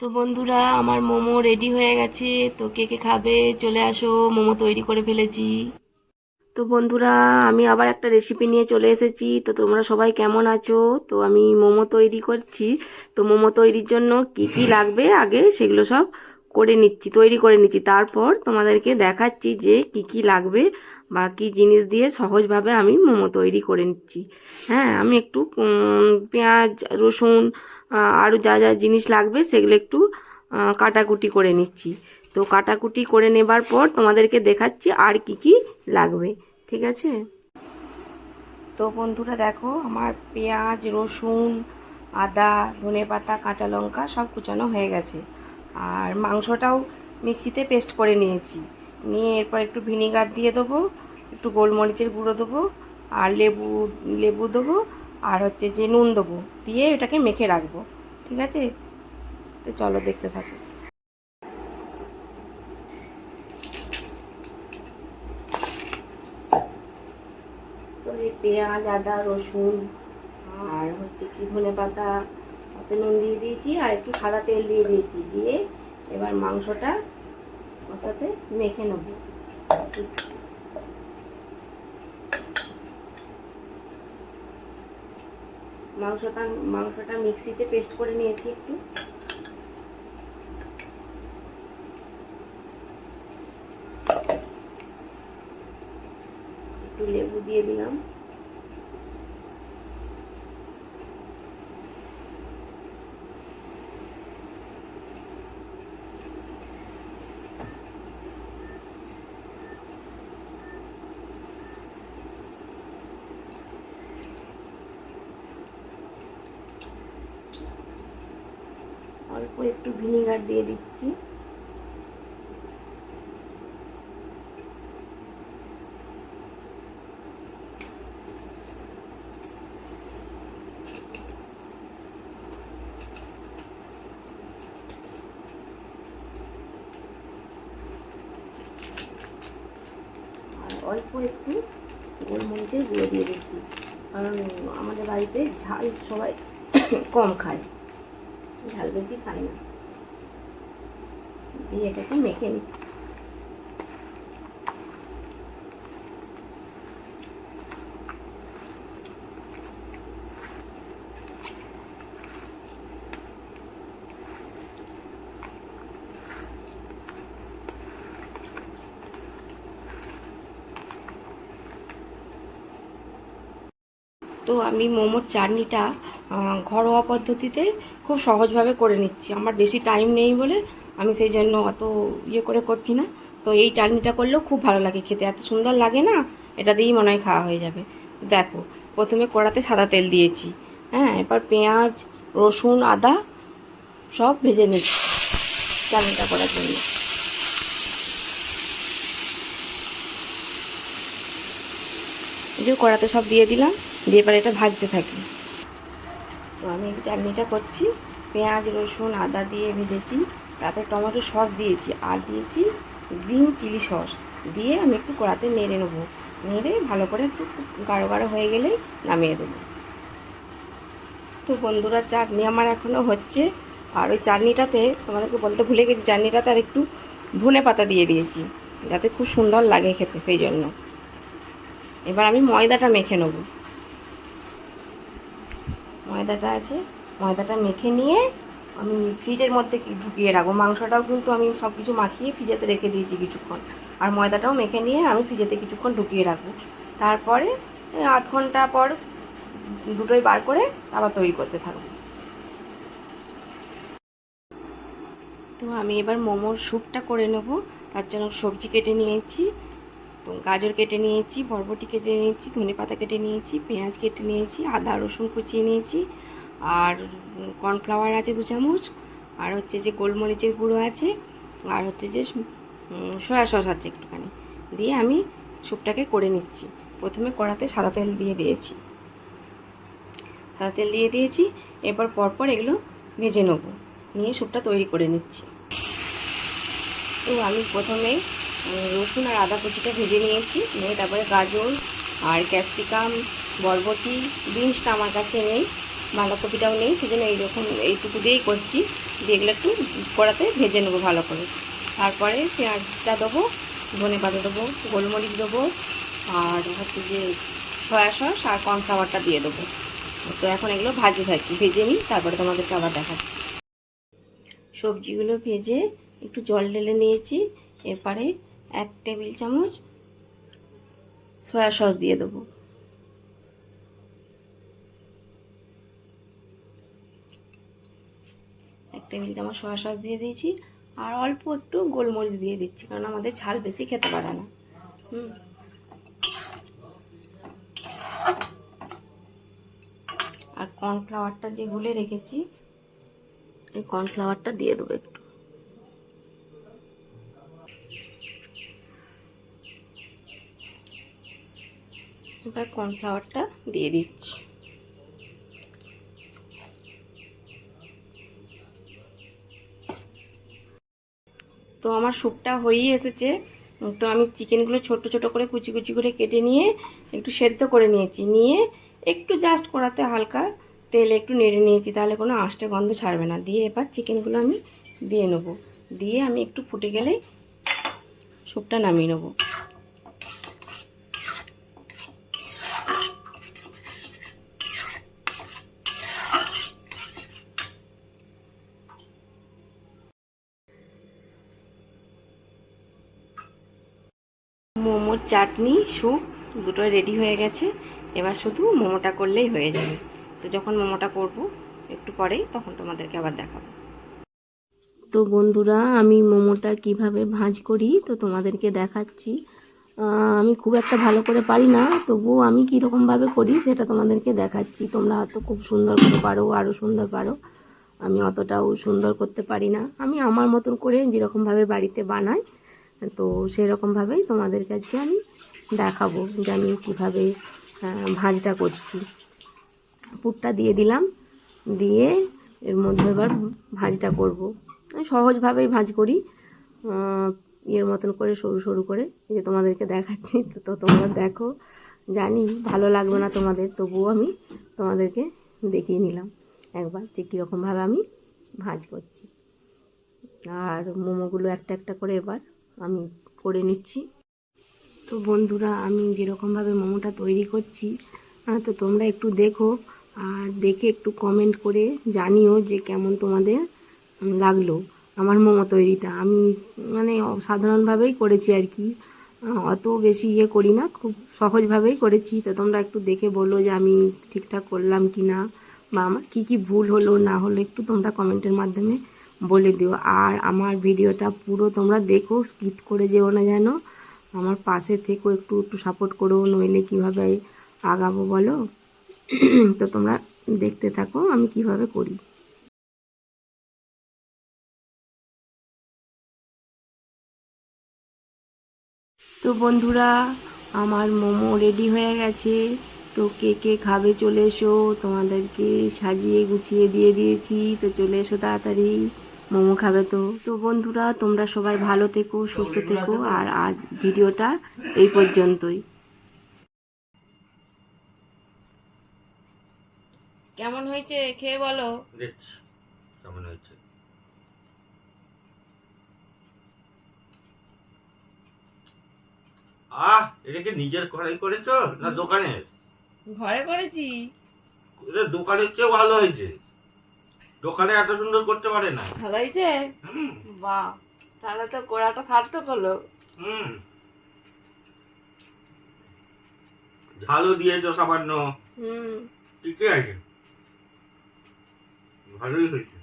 তো বন্ধুরা আমার মোমো রেডি হয়ে গেছে। তো কে কে খাবে চলে আসো মোমো তৈরি করে ফেলেছি। তো বন্ধুরা আমি আবার একটা রেসিপি নিয়ে চলে এসেছি। তো তোমরা সবাই কেমন আছো? তো আমি মোমো তৈরি করছি। তো মোমো তৈরির জন্য কি কি লাগবে আগে সেগুলো সব করে নিচ্ছি তৈরি করে নিচ্ছি। তারপর তোমাদেরকে দেখাচ্ছি যে কি কি লাগবে বা কী জিনিস দিয়ে সহজভাবে আমি মোমো তৈরি করে নিচ্ছি। হ্যাঁ আমি একটু পেঁয়াজ রসুন আরও যা যা জিনিস লাগবে সেগুলো একটু কাটাকুটি করে নিচ্ছি। তো কাটাকুটি করে নেবার পর তোমাদেরকে দেখাচ্ছি আর কি কি লাগবে। ঠিক আছে? তো বন্ধুরা দেখো, আমার পেঁয়াজ, রসুন, আদা, ধনে পাতা, কাঁচা লঙ্কা সব কুচানো হয়ে গেছে। আর মাংসটাও মিক্সিতে পেস্ট করে নিয়েছি। নিয়ে এরপর একটু ভিনিগার দিয়ে দেবো, একটু গোলমরিচের গুঁড়ো দেবো, আর লেবু লেবু দেবো আর হচ্ছে যে নুন দেবো, দিয়ে এটাকে মেখে রাখব, ঠিক আছে? তো চলো দেখতে থাকো। তো এই পেঁয়াজ, আদা, রসুন, আর হচ্ছে কি ধনে পাতা, তাতে নুন দিয়ে দিয়েছি, আর একটু সাদা তেল দিয়ে দিয়েছি, দিয়ে এবার মাংসটা ওর সাথে মেখে নেব। মাংসটা মাংসটা মিক্সিতে পেস্ট করে নিয়েছি একটু। একটু লেবু দিয়ে দিলাম অল্প একটু ভিনিগার দিয়ে দিচ্ছি। অল্প একটু গোলমরিচের গুঁড়ো দিয়ে দিচ্ছি। কারণ আমাদের বাড়িতে ঝাল সবাই কম খায়। ঝাল বেশি খায় না। দিয়ে এটাকে মেখে নিচ্ছি। তো আমি মোমোর চাটনিটা ঘরোয়া পদ্ধতিতে খুব সহজভাবে করে নিচ্ছি। আমার বেশি টাইম নেই বলে আমি সেই জন্য অত ইয়ে করে করছি না। তো এই চাটনিটা করলেও খুব ভালো লাগে খেতে। এত সুন্দর লাগে না, এটা দিয়েই মনে হয় খাওয়া হয়ে যাবে। দেখো, প্রথমে কড়াতে সাদা তেল দিয়েছি। হ্যাঁ এবার পেঁয়াজ, রসুন, আদা সব ভেজে নিচ্ছি। চাটনিটা করার জন্য। যে কড়াতে সব দিয়ে দিলাম, দিয়ে এবার এটা ভাজতে থাকি। তো আমি এই চাটনিটা করছি, পেঁয়াজ, রসুন, আদা দিয়ে ভেজেছি, তাতে টমেটো সস দিয়েছি, আর দিয়েছি গ্রিন চিলি সস। দিয়ে আমি একটু কড়াতে নেড়ে নেব। নেড়ে ভালো করে একটু গাঢ় গাঢ় হয়ে গেলেই নামিয়ে দেবো। তো বন্ধুরা, চাটনি আমার এখনও হচ্ছে। আর ওই চাটনিটাতে, তোমাদেরকে বলতে ভুলে গেছি, চাটনিটাতে আর একটু ধনে পাতা দিয়ে দিয়েছি, যাতে খুব সুন্দর লাগে খেতে, সেই জন্য। এবার আমি ময়দাটা মেখে নেব। ময়দাটা আছে, ময়দাটা মেখে নিয়ে আমি ফ্রিজের মধ্যে ঢুকিয়ে রাখব। মাংসটাও কিন্তু আমি সব কিছু মাখিয়ে ফ্রিজেতে রেখে দিয়েছি কিছুক্ষণ। আর ময়দাটাও মেখে নিয়ে আমি ফ্রিজেতে কিছুক্ষণ ঢুকিয়ে রাখব। তারপরে আধ ঘণ্টা পর দুটোই বার করে আবার তৈরি করতে থাকব। তো আমি এবার মোমোর স্যুপটা করে নেব। তার জন্য সবজি কেটে নিয়েছি। তো গাজর কেটে নিয়েছি বরবটি কেটে নিয়েছি ধনে পাতা কেটে নিয়েছি পেঁয়াজ কেটে নিয়েছি আদা রসুন কুচিয়ে নিয়েছি আর কর্নফ্লাওয়ার আছে দু চামচ আর হচ্ছে যে গোলমরিচের গুঁড়ো আছে আর হচ্ছে যে সয়া সস আছে একটুখানি। দিয়ে আমি স্যুপটাকে করে নিচ্ছি। প্রথমে কড়াতে সাদা তেল দিয়ে দিয়েছি। সাদা তেল দিয়ে দিয়েছি এরপর পরপর এগুলো ভেজে নেব। নিয়ে স্যুপটা তৈরি করে নিচ্ছি। তো আমি প্রথমে উম, রসুন আর আদা কুচিটা ভেজে নিয়েছি। নিয়ে তারপরে গাজর আর ক্যাপসিকাম, বরবটি, বিনসটা আমার কাছে নেই, বাঁধাকপিটাও নেই, সেজন্য এইরকম এইটুকু দিয়েই করছি। দিয়ে এগুলো একটু কড়াতে ভেজে নেব ভালো করে। তারপরে পেঁয়াজটা দেবো, ধনে পাতা দেবো, গোলমরিচ দেবো, আর হচ্ছে যে সয়া সস আর কর্নফ্লাওয়ারটা দিয়ে দেবো। তো এখন এগুলো ভাজে থাকি। ভেজে নিই, তারপরে তোমাদেরকে আবার দেখাচ্ছি। সবজিগুলো ভেজে একটু জল ঢেলে নিয়েছি। এরপরে এক টেবিল চামচ সয়া সস দিয়ে দেবো। এক টেবিল চামচ সয়া সস দিয়ে দিয়েছি। আর অল্প একটু গোলমরিচ দিয়ে দিচ্ছি, কারণ আমাদের ঝাল বেশি খেতে পারে না। হুম। আর কর্নফ্লাওয়ারটা যে গুলে রেখেছি, এই কর্নফ্লাওয়ারটা দিয়ে দেবো একটু। এবার কর্নফ্লাওয়ারটা দিয়ে দিচ্ছি। তো আমার স্যুপটা হয়েই এসেছে। তো আমি চিকেনগুলো ছোট ছোট করে কুচি কুচি করে কেটে নিয়ে একটু সেদ্ধ করে নিয়েছি। নিয়ে একটু জাস্ট করাতে হালকা তেলে একটু নেড়ে নিয়েছি, তাহলে কোনো আঁশটে গন্ধ ছাড়বে না। দিয়ে এবার চিকেনগুলো আমি দিয়ে নেব। দিয়ে আমি একটু ফুটে গেলেই স্যুপটা নামিয়ে নেব। মোমোর চাটনি, স্যুপ দুটোই রেডি হয়ে গেছে। এবার শুধু মোমোটা করলেই হয়ে যাবে। তো যখন মোমোটা করব একটু পরেই তখন তোমাদেরকে আবার দেখাবো। তো বন্ধুরা, আমি মোমোটা কীভাবে ভাঁজ করি তো তোমাদেরকে দেখাচ্ছি। আমি খুব একটা ভালো করে পারি না, তবুও আমি কীরকমভাবে করি সেটা তোমাদেরকে দেখাচ্ছি। তোমরা হয়তো খুব সুন্দর করে পারো আরও সুন্দর পারো। আমি অতটাও সুন্দর করতে পারি না। আমি আমার মতন করে যেরকমভাবে বাড়িতে বানাই তো সেই রকমভাবেই তোমাদেরকে আজকে আমি দেখাবো যে আমি কীভাবে ভাঁজটা করছি। পুরটা দিয়ে দিলাম, দিয়ে এর মধ্যে এবার ভাঁজটা করব। সহজভাবেই ভাঁজ করি ইয়ের মতন করে সরু সরু করে। এই যে তোমাদেরকে দেখাচ্ছি, তো তো তোমরা দেখো। জানি ভালো লাগবে না তোমাদের, তবুও আমি তোমাদেরকে দেখিয়ে নিলাম একবার যে কীরকমভাবে আমি ভাঁজ করছি। আর মোমোগুলো একটা একটা করে এবার আমি করে নিচ্ছি। তো বন্ধুরা, আমি যেরকমভাবে মোমোটা তৈরি করছি তো তোমরা একটু দেখো আর দেখে একটু কমেন্ট করে জানিও যে কেমন তোমাদের লাগল আমার মোমো তৈরিটা। আমি মানে সাধারণভাবেই করেছি আর কি। অত বেশি ইয়ে করি না, খুব সহজভাবেই করেছি। তো তোমরা একটু দেখে বলো যে আমি ঠিকঠাক করলাম কি না বা আমার কী কী ভুল হলো, না হলো একটু তোমরা কমেন্টের মাধ্যমে বলে দিও। আর আমার ভিডিওটা পুরো তোমরা দেখো স্কিপ করে যেও না যেন। আমার পাশে থেকেও একটু একটু সাপোর্ট করো, নইলে কীভাবে আগাবো বলো? তো তোমরা দেখতে থাকো, আমি কীভাবে করি। তো বন্ধুরা, আমার মোমো রেডি হয়ে গেছে। তো কে কে খাবে চলে এসো। তোমাদেরকে সাজিয়ে গুছিয়ে দিয়ে দিয়েছি। তো চলে এসো তাড়াতাড়ি। মোমো খাবে তো। তো বন্ধুরা তোমরা সবাই ভালো থেকো সুস্থ থেকো আর আজ ভিডিওটা এই পর্যন্তই। কেমন হয়েছে? খেয়ে বলো। দেখছি কেমন হয়েছে? আহ এটা কি নিজের ঘরে করেছ না দোকানের? ঘরে করেছি। দোকানের চেয়ে ভালো হয়েছে। দোকানে এত সুন্দর করতে পারে না। ভালো হয়েছে বাহ তাহলে তো কোড়াটা সার্থক হলো। হুম। ঝালও দিয়েছ সামান্য। হুম। ঠিকই আছে। ভালোই হয়েছে।